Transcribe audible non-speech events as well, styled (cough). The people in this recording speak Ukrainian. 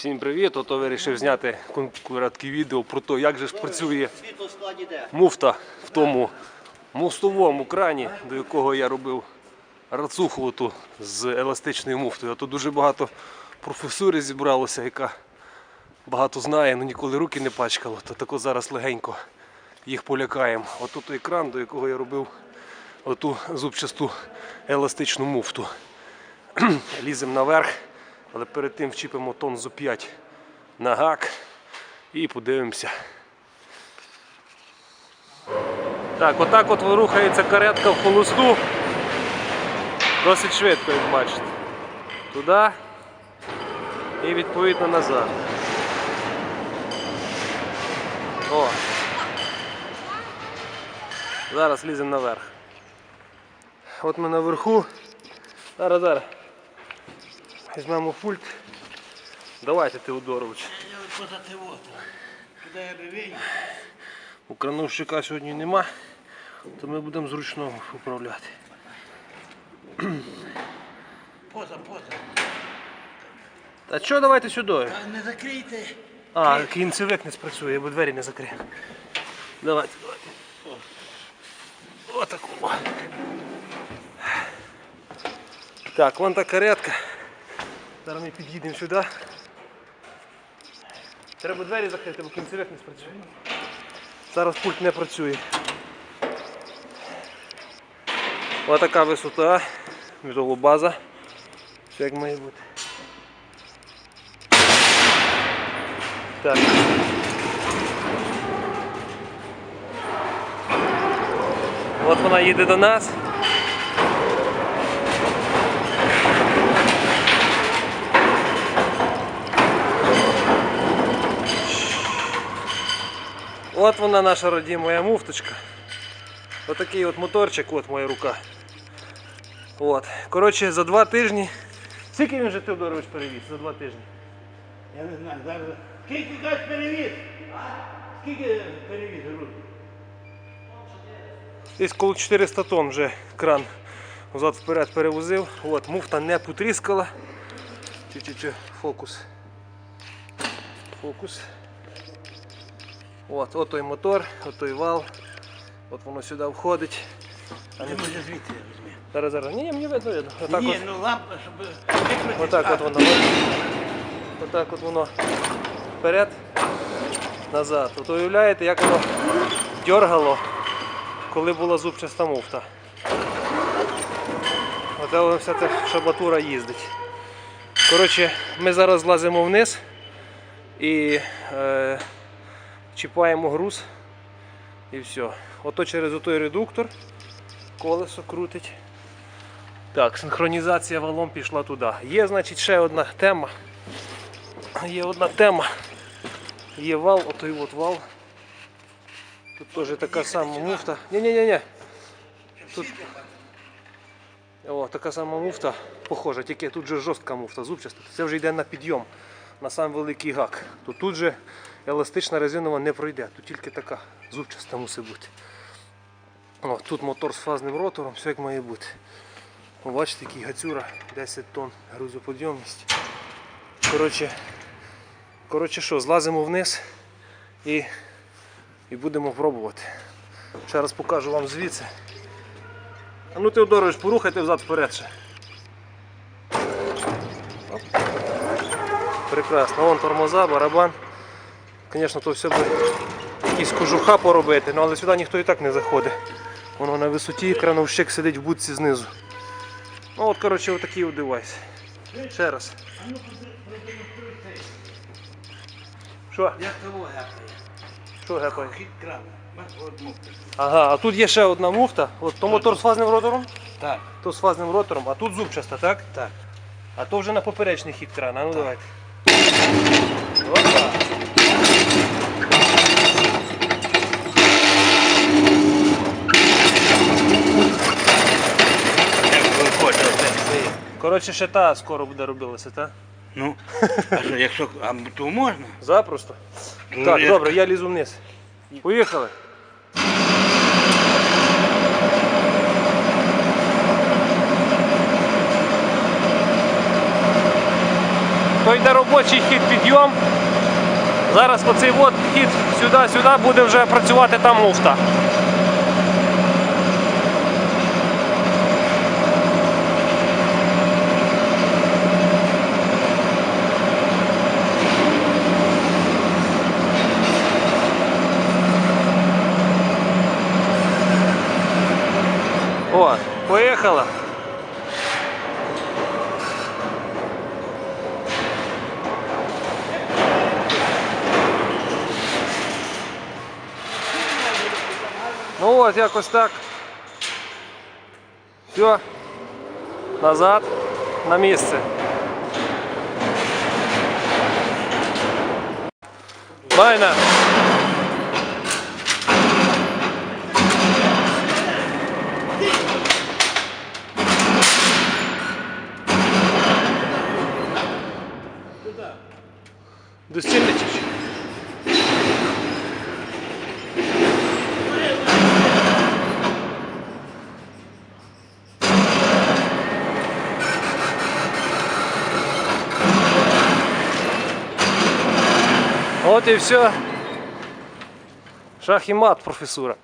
Всім привіт! Ото вирішив зняти коротке відео про те, як же ж працює муфта в тому мостовому крані, до якого я робив рацуху з еластичною муфтою. А тут дуже багато професурів зібралося, яка багато знає, але ніколи руки не пачкало. То тако зараз легенько їх полякаємо. Отут той кран, до якого я робив оту зубчасту еластичну муфту. (clears throat) Ліземо наверх, але перед тим вчіпимо тонзу 5 на гак і подивимося. Так, отак от рухається каретка в холосту. Досить швидко, як бачите. Туди і відповідно назад. О. Зараз ліземо наверх. От ми наверху. Зараз, зараз. Візьмемо пульт. Давайте, Теодорович. У крановщика сьогодні нема, то ми будемо зручно управляти. Поза, поза. Та що, давайте сюди. Не закрийте. А, кінцевик не спрацює, бо двері не закрив. Давайте, давайте. Отаку. Так, вон та каретка. Зараз ми під'їдемо сюди. Треба двері закрити, бо кінцевик не спрацює. Зараз пульт не працює. Ось така висота, металобаза. Все як має бути. Так. От вона їде до нас. От вона наша родимая муфточка. Отакий от моторчик, от моя рука. От. Коротше, за два тижні. Скільки він вже Теодорович перевіз? За два тижні. Я не знаю, зараз. Скільки кажеш перевіз? Скільки перевіз груз? Десь коло 400 тонн вже кран взад вперед перевозив. От, муфта не потріскала. Чу-чу-чу, фокус. Фокус. От, от той мотор, от той вал. От воно сюди входить. А не може звідти візьми. Зараз, зараз. Ні, мені видно, видно. Отак Ні, от, ну лампа, щоб... отак от воно. Отак от воно вперед, назад. От уявляєте, як воно дергало, коли була зубчаста муфта. Оце вся ця шабатура їздить. Коротше, ми зараз злазимо вниз і е, чіпаємо груз і все. Ото через отой редуктор колесо крутить. Так, синхронізація валом пішла туди. Є, значить, ще одна тема. Є одна тема. Є вал, отой от вал. Тут теж така сама муфта. Ні-ні-ні. Тут о, така сама муфта, похожа, тільки тут же жорстка муфта, зубчаста. Це вже йде на підйом, на сам великий гак. То тут же еластична резинова не пройде, тут тільки така зубчаста мусить бути. О, тут мотор з фазним ротором, все як має бути. О, Бачите, який гацюра, 10 тонн грузоподйомність. Коротше, коротше що, злазимо вниз і, і будемо пробувати. Ще раз покажу вам звідси. А ну Теодорович, порухайте взад вперед ще. Прекрасно, вон тормоза, барабан. Звісно, то все би якісь кожуха поробити, ну, але сюди ніхто і так не заходить. Воно на висоті, крановщик сидить в будці знизу. Ну от, коротше, отакий от девайс. Ще раз. Що? Як того гапає? Що гепає? Хід крана. Ага, а тут є ще одна муфта. От то мотор з фазним ротором, Так, то з фазним ротором, а тут зубчаста, так? так. А то вже на поперечний хід крана. Ну давайте. Опа. Коротше, ще та скоро буде робилася, так? Ну, а що, якщо, а то можна? Запросто. Ну, Так, я- добре, я лізу вниз. Поїхали. то йде робочий хід підйом. Зараз оцей от хід сюди-сюди буде вже працювати там муфта. О, поїхала. От, якось так. Все. Назад. На місце. Майна. До стіни От і все. Шах і мат, професура.